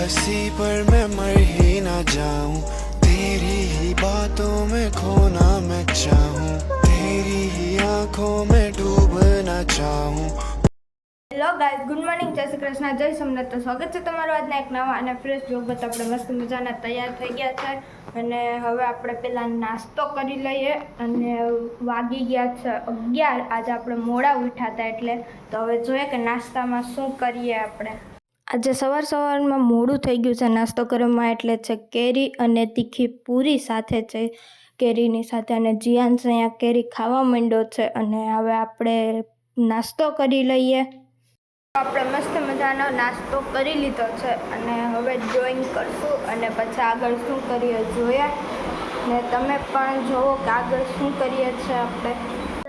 हंसी पर मैं मर ही ना जाऊं तेरी ही बातों में खोना मैं चाहूं तेरी ही आंखों में डूबना चाहूं હેલો ગાઈઝ ગુડ મોર્નિંગ જય શ્રી કૃષ્ણ જય સોમનાથ તો સ્વાગત છે તમારું આજના એક નવા અને ફ્રેશ બ્લોગ બત આપણે મસ્ત મજાના તૈયાર થઈ ગયા છે અને હવે આપણે પહેલા નાસ્તો કરી લઈએ અને વાગી ગયા છે અગિયાર આજે આપણે મોડા ઉઠ્યા હતા એટલે તો હવે જોઈએ કે નાસ્તામાં શું કરીએ આપણે આજે સવાર સવારમાં મોડું થઈ ગયું છે. નાસ્તો કરવામાં એટલે છે. કેરી અને તીખી પૂરી સાથે છે. કેરીની સાથે અને જીયાંશ અહીંયા કેરી ખાવા માંડ્યો છે અને હવે આપણે નાસ્તો કરી લઈએ. આપણે મસ્ત મજાનો નાસ્તો કરી લીધો છે અને હવે ડ્રોઈંગ કરશું અને પછી આગળ શું કરીએ જોઈએ ને તમે પણ જુઓ કે આગળ શું કરીએ છીએ આપણે.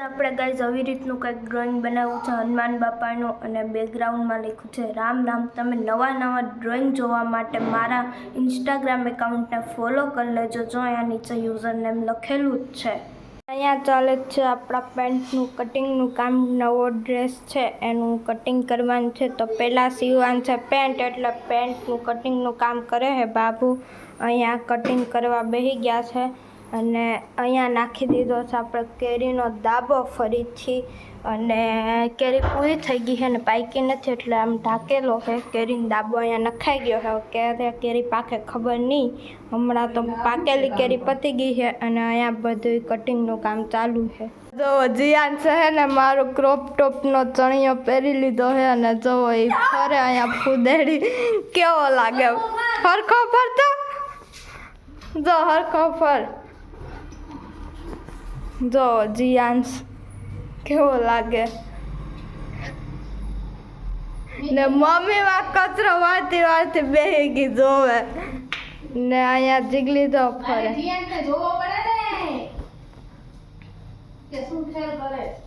આપણે ગાઈઝ આવી રીતનું કંઈક ડ્રોઈંગ બનાવવું છે, હનુમાન બાપાનું અને બેકગ્રાઉન્ડમાં લખ્યું છે, રામ રામ, તમે નવા નવા ડ્રોઈંગ જોવા માટે મારા ઇન્સ્ટાગ્રામ એકાઉન્ટને ફોલો કરી લેજો, જો અહીંયા નીચે યુઝર નેમ લખેલું જ છે. અહીંયા ચાલે છે, આપણા પેન્ટનું કટિંગનું કામ, નવો ડ્રેસ છે, એનું કટિંગ કરવાનું છે, તો પહેલાં સીવવાનું છે પેન્ટ, એટલે પેન્ટનું કટિંગનું કામ કરે હે બાબુ. અહીંયા કટિંગ કરવા બેસી ગયા છે. અને અહીંયા નાખી દીધો છે આપણે કેરીનો દાબો ફરીથી. અને કેરી પૂરી થઈ ગઈ છે ને પાકી નથી એટલે આમ ઢાંકેલો છે. કેરીનો દાબો અહીંયા નખાઈ ગયો છે. ક્યારે કેરી પાકે ખબર નહીં. હમણાં તો પાકેલી કેરી પતી ગઈ છે અને અહીંયા બધું કટિંગનું કામ ચાલુ છે. જો જીયાન છે ને મારો ક્રોપ ટોપનો ચણિયો પહેરી લીધો છે અને જો એ ફરે અહીંયા ફૂદેડી. કેવો લાગે? ફરખો ફરતો? જો હરખો ફર. જો જીયાન્સ કેવો લાગે? ને મમ્મી માં કચરો વાળતી વાળતી બેહી ગઈ જોવે. ને અહીંયા જીગલી તો ફરે. જોવો પડે ને. કે શું ખેલ કરે?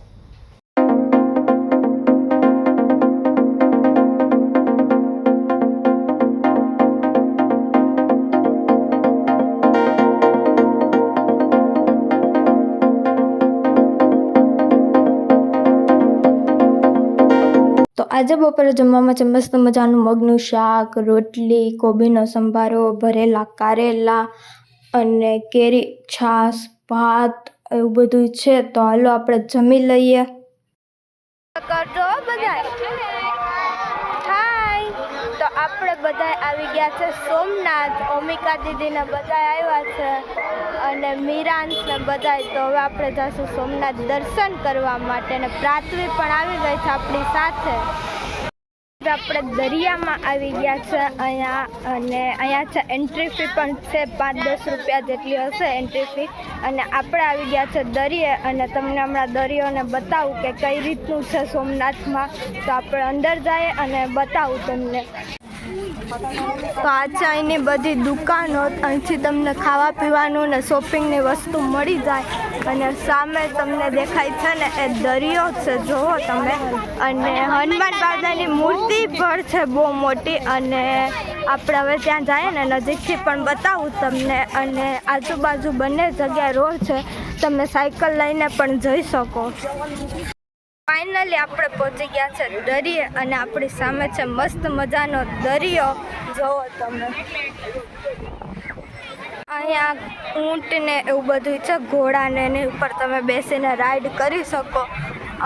આજે બપોરે જમવામાં છે મસ્ત મજાનું મગનું શાક, રોટલી, કોબીનો સંભારો, ભરેલા કારેલા અને કેરી, છાશ, ભાત, એવું બધું છે. તો હાલો આપણે જમી લઈએ. ગયા છે સોમનાથ, ઓમિકા દીદીને બધા આવ્યા છે અને મીરાંશને બધા તો હવે આપણે જઈશું સોમનાથ દર્શન કરવા માટે અને પ્રાથવી પણ આવી ગઈ છે આપણી સાથે. આપણે દરિયામાં આવી ગયા છે અહીંયા અને અહીંયા છે એન્ટ્રી ફી પણ છે પાંચ દસ રૂપિયા જેટલી હશે એન્ટ્રી ફી અને આપણે આવી ગયા છે દરિયે અને તમને હમણાં દરિયોને બતાવું કે કઈ રીતનું છે સોમનાથમાં. તો આપણે અંદર જઈએ અને બતાવું તમને. તો આ બધી દુકાનો અહીંથી તમને ખાવા પીવાનું ને શોપિંગની વસ્તુ મળી જાય. અને સામે તમને દેખાય છે ને, એ દરિયો છે જુઓ તમે. અને હનુમાન દાદાની મૂર્તિ પણ છે બહુ મોટી અને આપણે હવે ત્યાં જઈએ ને, નજીકથી પણ બતાવું તમને. અને આજુબાજુ બંને જગ્યાએ રોડ છે. તમે સાયકલ લઈને પણ જઈ શકો. ફાઇનલી આપણે પહોંચી ગયા છે દરિયે અને આપણી સામે છે મસ્ત મજાનો દરિયો. જોવો તમે. અહીંયા ઊંટ ને એવું બધું છે, ઘોડાને એની ઉપર તમે બેસીને રાઈડ કરી શકો.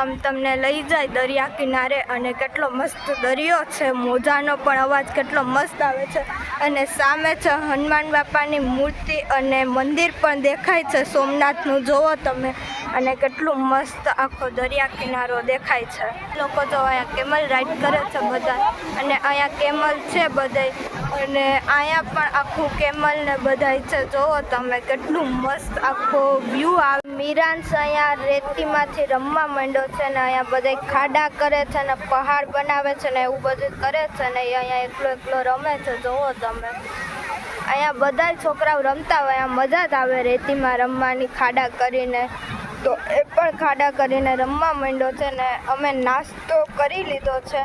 આમ તમને લઈ જાય દરિયા કિનારે અને કેટલો મસ્ત દરિયો છે, મોજાનો પણ અવાજ કેટલો મસ્ત આવે છે. અને સામે છે હનુમાન બાપાની મૂર્તિ અને મંદિર પણ દેખાય છે સોમનાથનું. જોવો તમે. અને કેટલું મસ્ત આખો દરિયા કિનારો દેખાય છે. લોકો તો અહીંયા કેમલ રાઈડ કરે છે બધા. અને અહીંયા કેમલ છે બધાય. અને અહીંયા પણ આખું કેમલ ને બધાય છે. જોવો તમે કેટલું મસ્ત આખો વ્યૂ આવે મીરાન્સ અહીંયા રેતીમાંથી રમવા માંડ્યો છે ને અહીંયા બધા ખાડા કરે છે ને પહાડ બનાવે છે ને એવું બધું કરે છે ને અહીંયા એકલો એકલો રમે છે. જોવો તમે. અહીંયા બધા છોકરાઓ રમતા હોય, અહીંયા મજા જ આવે રેતીમાં રમવાની, ખાડા કરીને. તો એ પણ ખાડા કરીને રમવા માંડ્યો છે ને અમે નાસ્તો કરી લીધો છે.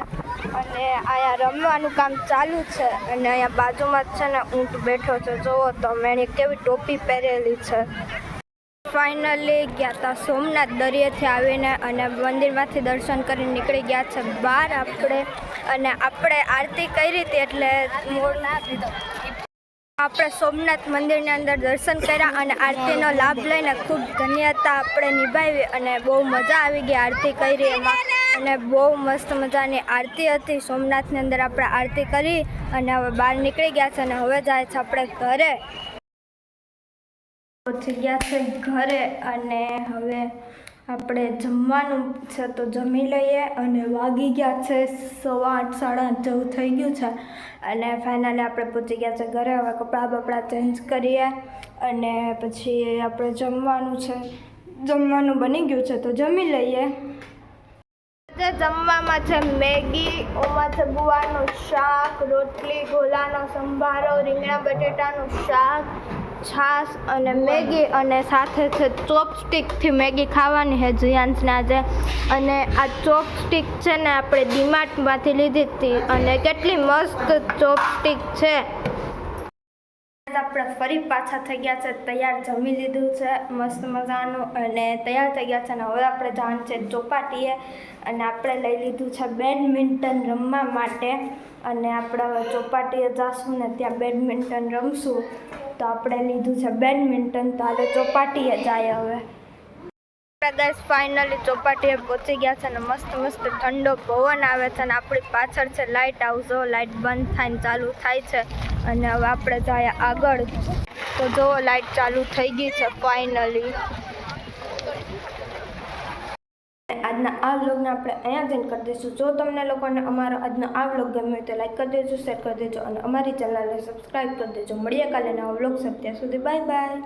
અને અહીંયા રમવાનું કામ ચાલુ છે અને અહીંયા બાજુમાં જ છે ને ઊંટ બેઠો છે. જોવો તો એણે કેવી ટોપી પહેરેલી છે. ફાઇનલી ગયા હતા સોમનાથ દરિયેથી આવીને અને મંદિરમાંથી દર્શન કરીને નીકળી ગયા છે બહાર આપણે. અને આપણે આરતી કરી હતી એટલે મોડ આપણે સોમનાથ મંદિરની અંદર દર્શન કર્યા અને આરતીનો લાભ લઈને ખૂબ ધન્યતા આપણે નિભાવી અને બહુ મજા આવી ગઈ આરતી કરી એમાં. અને બહુ મસ્ત મજાની આરતી હતી. સોમનાથની અંદર આપણે આરતી કરી અને હવે બહાર નીકળી ગયા છે અને હવે જાય છે આપણે ઘરે. પહોંચી ગયા છે ઘરે અને હવે આપણે જમવાનું છે તો જમી લઈએ અને વાગી ગયા છે સવા આઠ, સાડા આઠ જેવું થઈ ગયું છે. અને ફાઇનલી આપણે પહોંચી ગયા છે ઘરે. હવે કપડાં બપડા ચેન્જ કરીએ અને પછી આપણે જમવાનું છે. જમવાનું બની ગયું છે તો જમી લઈએ. જે જમવામાં છે મેગી, ઓમાં છે ગુવાનું શાક, રોટલી, ગોલાનો સંભારો, રીંગણા, બટેટાનું શાક છાશ અને મેગી અને સાથે છે ચોપસ્ટિકથી મેગી ખાવાની છે જિયાંશને આજે. અને આ ચોપસ્ટિક છે ને આપણે ડીમાર્ટમાંથી લીધી હતી અને કેટલી મસ્ત ચોપસ્ટિક છે. આપણે ફરી પાછા થઈ ગયા છે, તૈયાર જમી લીધું છે, મસ્ત મજાનું અને તૈયાર થઈ ગયા છે અને હવે આપણે જાણ છે ચોપાટીએ અને આપણે લઈ લીધું છે બેડમિન્ટન રમવા માટે. અને આપણે હવે ચોપાટીએ જાશું ને ત્યાં બેડમિન્ટન રમશું. તો આપણે લીધું છે બેડમિન્ટન, તો હાલે ચોપાટીએ જાય હવે. દસ ફાઇનલી ચોપાટીએ પહોંચી ગયા છે અને મસ્ત મસ્ત ઠંડો પવન આવે છે અને આપણી પાછળ છે લાઇટ આવશો લાઇટ બંધ થાય ને ચાલુ થાય છે અને હવે આપણે જાય આગળ. તો જો લાઇટ ચાલુ થઈ ગઈ છે ફાઇનલી આજના આ વ્લોગને આપણે અહીંયા જઈને કરી દઈશું. જો તમને લોકોને અમારો આજનો આ વ્લોગ ગમ્યો હોય તો લાઈક કરી દેજો શેર કરી દેજો અને અમારી ચેનલને સબસ્ક્રાઈબ કરી દેજો. મળીએ કાલે નવા વ્લોગ સાથે. ત્યાં સુધી બાય બાય